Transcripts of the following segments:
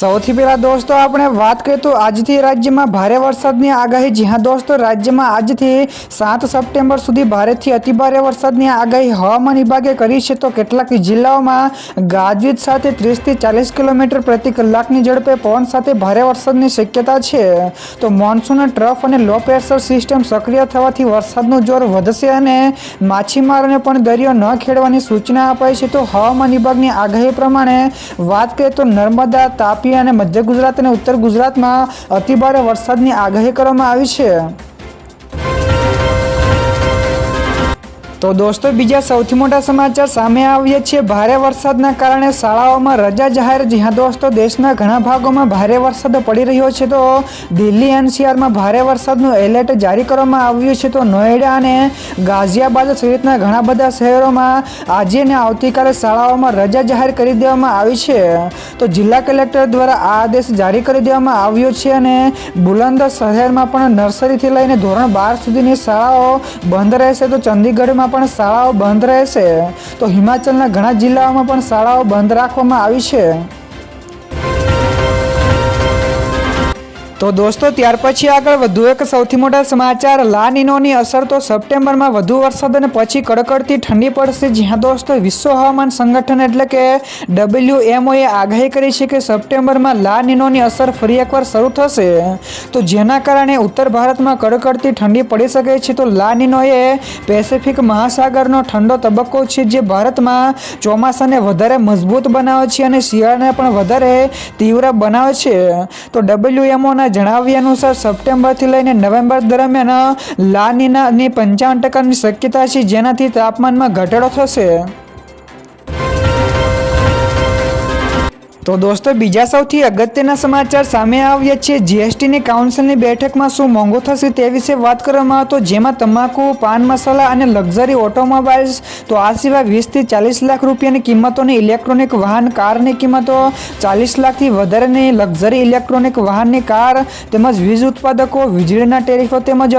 સૌથી પહેલાં દોસ્તો, આપણે વાત કરીએ તો આજથી રાજ્યમાં ભારે વરસાદની આગાહી. જ્યાં દોસ્તો, રાજ્યમાં આજથી સાત સપ્ટેમ્બર સુધી ભારેથી અતિભારે વરસાદની આગાહી હવામાન વિભાગે કરી છે. તો કેટલાક જિલ્લાઓમાં ગાજવીજ સાથે ત્રીસથી ચાલીસ કિલોમીટર પ્રતિ કલાકની ઝડપે પવન સાથે ભારે વરસાદની શક્યતા છે. તો મોન્સૂન ટ્રફ અને લો પ્રેશર સિસ્ટમ સક્રિય થવાથી વરસાદનું જોર વધશે અને માછીમારોને પણ દરિયો ન ખેડવાની સૂચના અપાઈ છે. તો હવામાન વિભાગની આગાહી પ્રમાણે વાત કરીએ તો નર્મદા, તાપી અને મધ્ય ગુજરાત અને ઉત્તર ગુજરાતમાં અતિભારે વરસાદની આગાહી કરવામાં આવી છે. તો દોસ્તો, બીજા સૌથી મોટા સમાચાર સામે આવ્યા છે ભારે વરસાદના કારણે શાળાઓમાં રજા જાહેર. જ્યાં દોસ્તો, દેશના ઘણા ભાગોમાં ભારે વરસાદ પડી રહ્યો છે. તો દિલ્હી એનસીઆરમાં ભારે વરસાદનું એલર્ટ જારી કરવામાં આવ્યું છે. તો નોએડા અને ગાઝિયાબાદ સહિતના ઘણા બધા શહેરોમાં આજે અને આવતીકાલે શાળાઓમાં રજા જાહેર કરી દેવામાં આવી છે. તો જિલ્લા કલેક્ટર દ્વારા આ આદેશ જારી કરી દેવામાં આવ્યો છે અને બુલંદ શહેરમાં પણ નર્સરીથી લઈને ધોરણ બાર સુધીની શાળાઓ બંધ રહેશે. તો ચંદીગઢમાં પણ શાળાઓ બંધ રહેશે. તો હિમાચલના ઘણા જિલ્લાઓમાં પણ શાળાઓ બંધ રાખવામાં આવી છે. તો દોસ્તો, ત્યાર પછી આગળ વધુ એક સૌથી મોટા સમાચાર. લા નિનોની અસર તો સપ્ટેમ્બરમાં વધુ વરસાદ અને પછી કડકડતી ઠંડી પડશે. જ્યાં દોસ્તો, વિશ્વ હવામાન સંગઠન એટલે કે ડબલ્યુએમઓએ આગાહી કરી છે કે સપ્ટેમ્બરમાં લા નિનોની અસર ફરી એકવાર શરૂ થશે. તો જેના કારણે ઉત્તર ભારતમાં કડકડતી ઠંડી પડી શકે છે. તો લા પેસેફિક પેસિફિક મહાસાગરનો ઠંડો તબક્કો છે જે ભારતમાં ચોમાસાને વધારે મજબૂત બનાવે છે અને શિયાળાને પણ વધારે તીવ્ર બનાવે છે. તો ડબલ્યુએમઓના જણાવ્યા અનુસાર સપ્ટેમ્બરથી લઈને નવેમ્બર દરમિયાન લાનીનાની પંચાવન ટકાની શક્યતા છે, જેનાથી તાપમાનમાં ઘટાડો થશે. તો દોસ્તો, બીજા સૌથી અગત્યના સમાચાર સામે આવ્યા છે. જીએસટીની કાઉન્સિલની બેઠકમાં શું મોંઘું થશે તે વિશે વાત કરવામાં આવતો. જેમાં તમાકુ, પાન મસાલા અને લક્ઝરી ઓટોમોબાઈલ્સ, તો આ સિવાય વીસથી ચાલીસ લાખ રૂપિયાની કિંમતોની ઇલેક્ટ્રોનિક વાહન કારની કિંમતો, ચાલીસ લાખથી વધારેની લક્ઝરી ઇલેક્ટ્રોનિક વાહનની કાર, તેમજ વીજ ઉત્પાદકો, વીજળીના ટેરિફો તેમજ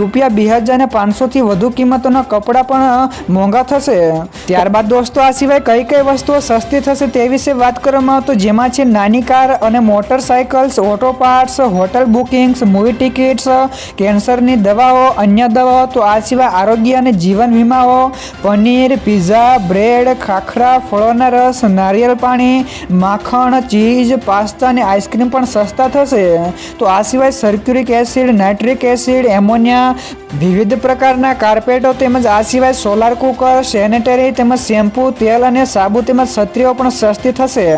રૂપિયા બે હજાર પાંચસોથી વધુ કિંમતોના કપડાં પણ મોંઘા થશે. ત્યારબાદ દોસ્તો, આ સિવાય કઈ કઈ વસ્તુઓ સસ્તી થશે તે વિશે વાત કરવામાં તો જેમાં છે નાની કાર અને motorcycles auto parts hotel bookings movie tickets કેન્સરની દવાઓ, અન્ય દવાઓ, તો આ સિવાય આરોગ્ય અને જીવન વીમાઓ, પનીર પીઝા બ્રેડ ખાખરા, ફળોના રસ નારિયેળ પાણી, માખણ, ચીઝ, પાસ્તા અને આઈસ્ક્રીમ પણ સસ્તા થશે. તો આ સિવાય sulphuric acid, nitric acid, ammonia, વિવિધ પ્રકારના કાર્પેટો તેમજ આ સિવાય સોલાર કુકર, સેનેટરી તેમજ શેમ્પૂ, તેલ અને સાબુ તેમજ છત્રીઓ પણ સસ્તી થશે.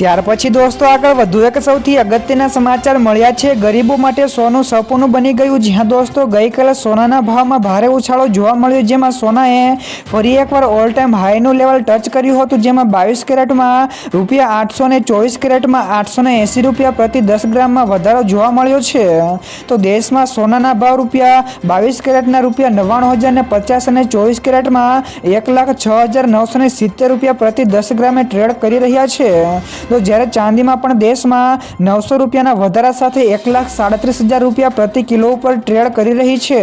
ત્યાર પછી દોસ્તો આગળ વધુ એક સૌથી અગત્યના સમાચાર મળ્યા છે. ગરીબો માટે સોનું સપોનું બની ગયું. જ્યાં દોસ્તો ગઈકાલે સોનાના ભાવમાં ભારે ઉછાળો જોવા મળ્યો, જેમાં સોનાએ ફરી એકવાર ઓલ ટાઈમ હાઈનું લેવલ ટચ કર્યું હતું, જેમાં બાવીસ કેરેટમાં રૂપિયા આઠસો ને ચોવીસ કેરેટમાં આઠસો ને એંસી રૂપિયા પ્રતિ દસ ગ્રામમાં વધારો જોવા મળ્યો છે. તો દેશમાં સોનાના ભાવ રૂપિયા બાવીસ કેરેટના રૂપિયા નવ્વાણું હજાર ને પચાસ અને ચોવીસ કેરેટમાં એક લાખ છ હજાર નવસો ને સિત્તેર રૂપિયા પ્રતિ દસ ગ્રામે ટ્રેડ કરી રહ્યા છે. તો જ્યારે ચાંદીમાં પણ દેશમાં નવસો રૂપિયાના વધારા સાથે એક લાખ સાડત્રીસ હજાર રૂપિયા પ્રતિ કિલો ઉપર ટ્રેડ કરી રહી છે.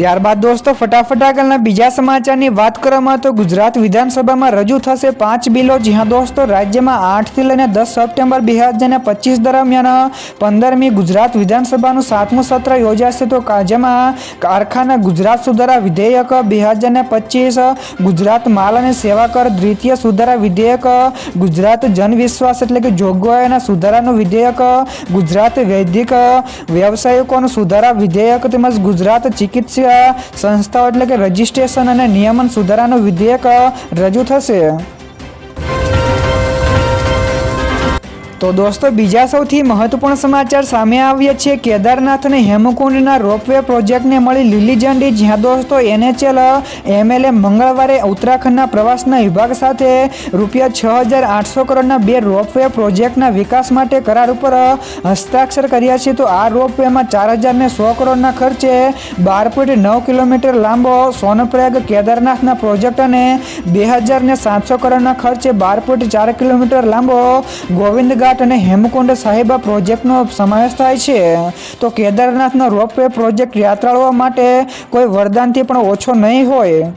ત્યારબાદ દોસ્તો, ફટાફટ આગળના બીજા સમાચારની વાત કરવામાં તો ગુજરાત વિધાનસભામાં રજૂ થશે પાંચ બિલો. જ્યાં દોસ્તો, રાજ્યમાં આઠથી લઈને દસ સપ્ટેમ્બર બે હજાર પચીસ દરમિયાન પંદરમી ગુજરાત વિધાનસભાનું સાતમું સત્ર યોજાશે. તો જેમાં કારખાના ગુજરાત સુધારા વિધેયક બે હજાર પચીસ, ગુજરાત માલ અને સેવા કર દ્વિતીય સુધારા વિધેયક, ગુજરાત જનવિશ્વાસ એટલે કે જોગવાઈના સુધારાનું વિધેયક, ગુજરાત વૈદિક વ્યવસાયિકોનું સુધારા વિધેયક તેમજ ગુજરાત ચિકિત્સા સંસ્થાઓ એટલે કે રજિસ્ટ્રેશન અને નિયમન સુધારાનું વિધેયક રજૂ થશે. તો દોસ્તો, બીજા સૌથી મહત્વપૂર્ણ સમાચાર સામે આવ્યા છે. કેદારનાથ અને હેમકુંડના રોપવે પ્રોજેક્ટને મળી લીલી ઝંડી, જ્યાં દોસ્તો એનએચએલ એમએલએ મંગળવારે ઉત્તરાખંડના પ્રવાસના વિભાગ સાથે રૂપિયા છ હજાર આઠસો કરોડના બે રોપવે પ્રોજેક્ટના વિકાસ માટે કરાર ઉપર હસ્તાક્ષર કર્યા છે. તો આ રોપવેમાં ચાર હજારને સો કરોડના ખર્ચે બાર પોઈન્ટ નવ કિલોમીટર લાંબો સોનપ્રયાગ કેદારનાથના પ્રોજેક્ટ અને બે હજારને સાતસો કરોડના ખર્ચે બાર પોઈન્ટ ચાર કિલોમીટર લાંબો ગોવિંદ ઘાટ અને હેમકુંડ સાહિબા પ્રોજેક્ટનો સમાવેશ થાય છે. તો કેદારનાથનો રોપવે પ્રોજેક્ટ યાત્રાળુઓ માટે કોઈ વરદાનથી પણ ઓછો નહીં હોય.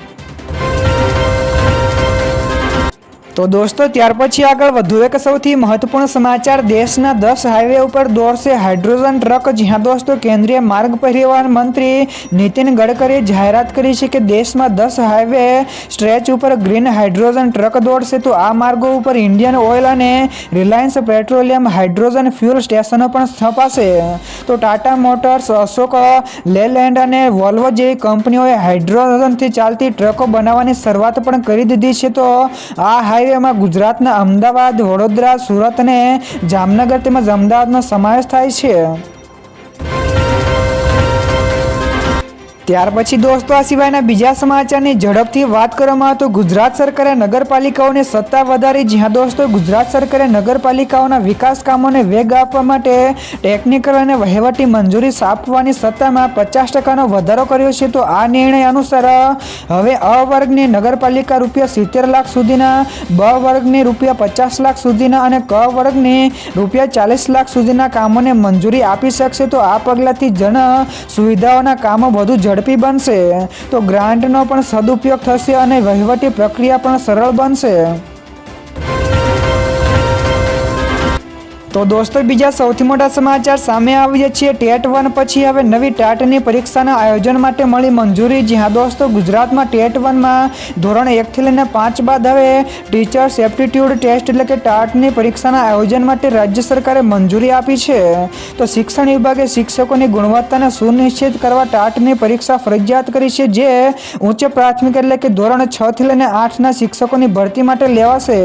તો દોસ્તો, ત્યાર પછી આગળ વધુ એક સૌથી મહત્વપૂર્ણ સમાચાર. દેશના દસ હાઈવે ઉપર દોડશે હાઇડ્રોજન ટ્રક જ્યાં દોસ્તો, કેન્દ્રીય માર્ગ પરિવહન મંત્રી નીતિન ગડકરીએ જાહેરાત કરી છે કે દેશમાં દસ હાઈવે સ્ટ્રેચ ઉપર ગ્રીન હાઇડ્રોજન ટ્રક દોડશે. તો આ માર્ગો ઉપર ઇન્ડિયન ઓઇલ અને રિલાયન્સ પેટ્રોલિયમ હાઇડ્રોજન ફ્યુલ સ્ટેશનો પણ સ્થપાશે. તો ટાટા મોટર્સ અશોક લેલેન્ડ અને વોલ્વો જેવી કંપનીઓએ હાઇડ્રોજનથી ચાલતી ટ્રકો બનાવવાની શરૂઆત પણ કરી દીધી છે. તો આ હાઈવેમાં ગુજરાતના અમદાવાદ વડોદરા સુરત અને જામનગર તેમજ અમદાવાદનો સમાવેશ થાય છે. ત્યાર પછી દોસ્તો, આ સિવાયના બીજા સમાચારની ઝડપથી વાત કરવામાં તો ગુજરાત સરકારે નગરપાલિકાઓને સત્તા વધારી. જ્યાં દોસ્તો, ગુજરાત સરકારે નગરપાલિકાઓના વિકાસ કામોને વેગ આપવા માટે ટેકનિકલ અને વહીવટી મંજૂરી આપવાની સત્તામાં પચાસ ટકાનો વધારો કર્યો છે. તો આ નિર્ણય અનુસાર હવે અ વર્ગની નગરપાલિકા રૂપિયા સિત્તેર લાખ સુધીના, બ વર્ગની રૂપિયા પચાસ લાખ સુધીના અને ક વર્ગની રૂપિયા ચાલીસ લાખ સુધીના કામોને મંજૂરી આપી શકશે. તો આ પગલાંથી જન સુવિધાઓના કામો વધુ ઝડપી બનશે. તો ગ્રાન્ટનો પણ સદુપયોગ થશે અને વહીવટી પ્રક્રિયા પણ સરળ બનશે. તો દોસ્તો, બીજા સૌથી મોટા સમાચાર સામે આવ્યા છે. ટેટ વન પછી હવે નવી ટાટની પરીક્ષાના આયોજન માટે મળી મંજૂરી. જ્યાં દોસ્તો, ગુજરાતમાં ટેટ વનમાં ધોરણ એકથી લઈને પાંચ બાદ હવે ટીચર્સ એપ્ટિટ્યૂડ ટેસ્ટ એટલે કે ટાટની પરીક્ષાના આયોજન માટે રાજ્ય સરકારે મંજૂરી આપી છે. તો શિક્ષણ વિભાગે શિક્ષકોની ગુણવત્તાને સુનિશ્ચિત કરવા ટાટની પરીક્ષા ફરજિયાત કરી છે, જે ઉચ્ચ પ્રાથમિક એટલે કે ધોરણ છથી લઈને આઠના શિક્ષકોની ભરતી માટે લેવાશે.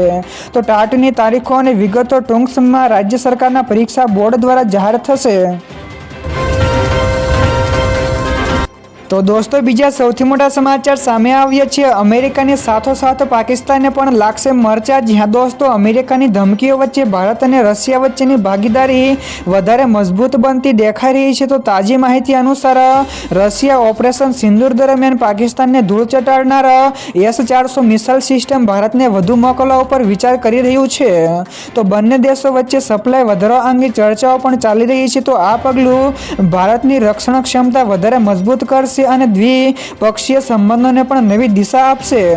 તો ટાટની તારીખો અને વિગતો ટૂંક સમયમાં રાજ્ય સરકારના પરીક્ષા બોર્ડ દ્વારા જાહેર થશે. તો દોસ્તો, બીજા સૌથી મોટા સમાચાર સામે આવ્યા છે. અમેરિકાની સાથોસાથ પાકિસ્તાનને પણ લાગશે મરચા. જ્યાં દોસ્તો, અમેરિકાની ધમકીઓ વચ્ચે ભારત અને રશિયા વચ્ચેની ભાગીદારી વધારે મજબૂત બનતી દેખાઈ રહી છે. તો તાજી માહિતી અનુસાર, રશિયા ઓપરેશન સિંદૂર દરમિયાન પાકિસ્તાનને ધૂળ ચટાડનાર એસ ચારસો મિસાઇલ સિસ્ટમ ભારતને વધુ મોકલવા ઉપર વિચાર કરી રહ્યું છે. તો બંને દેશો વચ્ચે સપ્લાય વધારવા અંગે ચર્ચાઓ પણ ચાલી રહી છે. તો આ પગલું ભારતની રક્ષણ ક્ષમતા વધારે મજબૂત કરશે. અને દ્વિપક્ષીય સંબંધોને પણ નવી દિશા આપશે.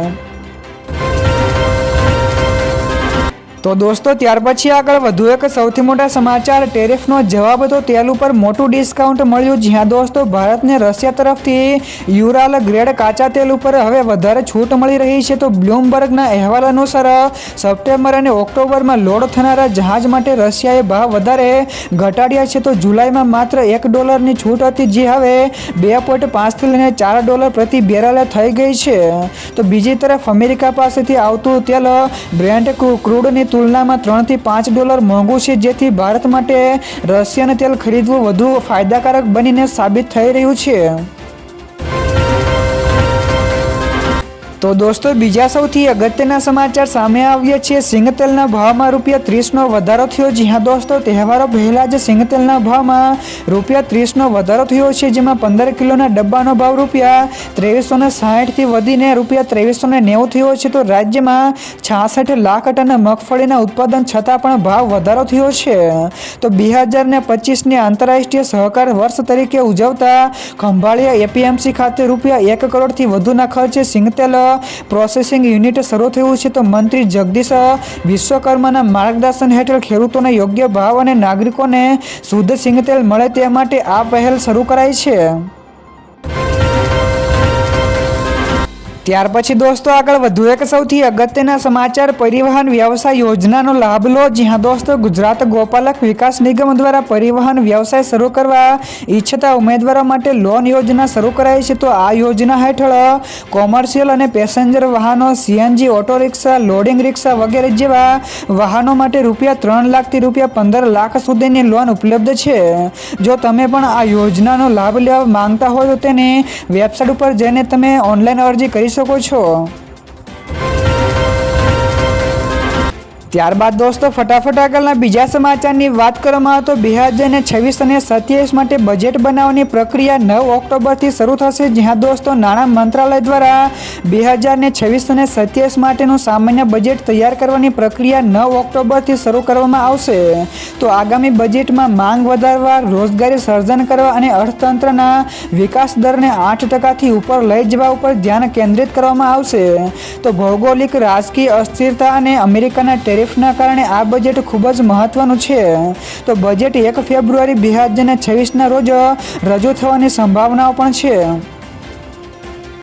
તો દોસ્તો, ત્યાર પછી આગળ વધુ એક સૌથી મોટા સમાચાર, ટેરિફનો જવાબ હતો તેલ ઉપર મોટું ડિસ્કાઉન્ટ મળ્યું. જ્યાં દોસ્તો, ભારતને રશિયા તરફથી યુરાલ ગ્રેડ કાચા તેલ ઉપર હવે વધારે છૂટ મળી રહી છે. તો બ્લૂમબર્ગના અહેવાલ અનુસાર, સપ્ટેમ્બર અને ઓક્ટોબરમાં લોડ થનારા જહાજ માટે રશિયાએ ભાવ વધારે ઘટાડ્યા છે. તો જુલાઈમાં માત્ર એક ડોલરની છૂટ હતી, જે હવે બે પોઈન્ટ પાંચથી લઈને ચાર ડોલર પ્રતિ બેરલે થઈ ગઈ છે. તો બીજી તરફ અમેરિકા પાસેથી આવતું તેલ બ્રેન્ડ ક્રૂડની તુલનામાં ત્રણથી પાંચ ડોલર મોંઘું છે, જેથી ભારત માટે રશિયન તેલ ખરીદવું વધુ ફાયદાકારક બનીને સાબિત થઈ રહ્યું છે. તો દોસ્તો, બીજા સૌથી અગત્યના સમાચાર સામે આવ્યા છે. સિંગતેલના ભાવમાં રૂપિયા ત્રીસનો વધારો થયો જી હા દોસ્તો, તહેવારો પહેલાં જ સિંગતેલના ભાવમાં રૂપિયા ત્રીસનો વધારો થયો છે, જેમાં પંદર કિલોના ડબ્બાનો ભાવ રૂપિયા ત્રેવીસો ને સાહીઠથી વધીને રૂપિયા ત્રેવીસો ને નેવું થયો છે. તો રાજ્યમાં છાસઠ લાખ ટન મગફળીના ઉત્પાદન છતાં પણ ભાવ વધારો થયો છે. તો બે હજાર ને પચીસની આંતરરાષ્ટ્રીય સહકાર વર્ષ તરીકે ઉજવતા ખંભાળિયા એપીએમસી ખાતે રૂપિયા એક કરોડથી વધુના ખર્ચે સિંગતેલ પ્રોસેસિંગ યુનિટ શરૂ થયું છે, તો મંત્રી જગદીશ વિશ્વકર્માના માર્ગદર્શન હેઠળ ખેડૂતોને યોગ્ય ભાવ અને નાગરિકોને શુદ્ધ સિંગતેલ મળે તે માટે આ પહેલ શરૂ કરાઈ છે. ત્યાર પછી દોસ્તો આગળ વધુ એક સૌથી અગત્યના સમાચાર, પરિવહન વ્યવસાય યોજનાનો લાભ લો, જ્યાં દોસ્તો ગુજરાત ગોપાલક વિકાસ નિગમ દ્વારા પરિવહન વ્યવસાય શરૂ કરવા ઈચ્છતા ઉમેદવારો માટે લોન યોજના શરૂ કરાઈ છે. તો આ યોજના હેઠળ કોમર્શિયલ અને પેસેન્જર વાહનો, CNG auto rickshaw loading rickshaw વગેરે જેવા વાહનો માટે રૂપિયા ત્રણ લાખથી રૂપિયા પંદર લાખ સુધીની લોન ઉપલબ્ધ છે. જો તમે પણ આ યોજનાનો લાભ લેવા માંગતા હોય તો તેની વેબસાઇટ ઉપર જઈને તમે ઓનલાઈન અરજી કરી શકો છો ત્યારબાદ દોસ્તો, ફટાફટ આગળના બીજા સમાચારની વાત કરવામાં તો બે હજાર છવ્વીસ અને સત્યાવીસ માટે બજેટ બનાવવાની પ્રક્રિયા નવ ઓક્ટોબરથી શરૂ થશે, જ્યાં દોસ્તો નાણાં મંત્રાલય દ્વારા બે હજારને છવ્વીસ અને સત્યાવીસ માટેનું સામાન્ય બજેટ તૈયાર કરવાની પ્રક્રિયા નવ ઓક્ટોબરથી શરૂ કરવામાં આવશે. તો આગામી બજેટમાં માંગ વધારવા, રોજગારી સર્જન કરવા અને અર્થતંત્રના વિકાસ દરને આઠ ટકાથી ઉપર લઈ જવા ઉપર ધ્યાન કેન્દ્રિત કરવામાં આવશે. તો ભૌગોલિક, રાજકીય અસ્થિરતા અને અમેરિકાના ટેરિફના કારણે આ બજેટ ખૂબ જ મહત્વનું છે. તો બજેટ એક ફેબ્રુઆરી બે હજાર છવ્વીસના રોજ રજૂ થવાની સંભાવનાઓ પણ છે.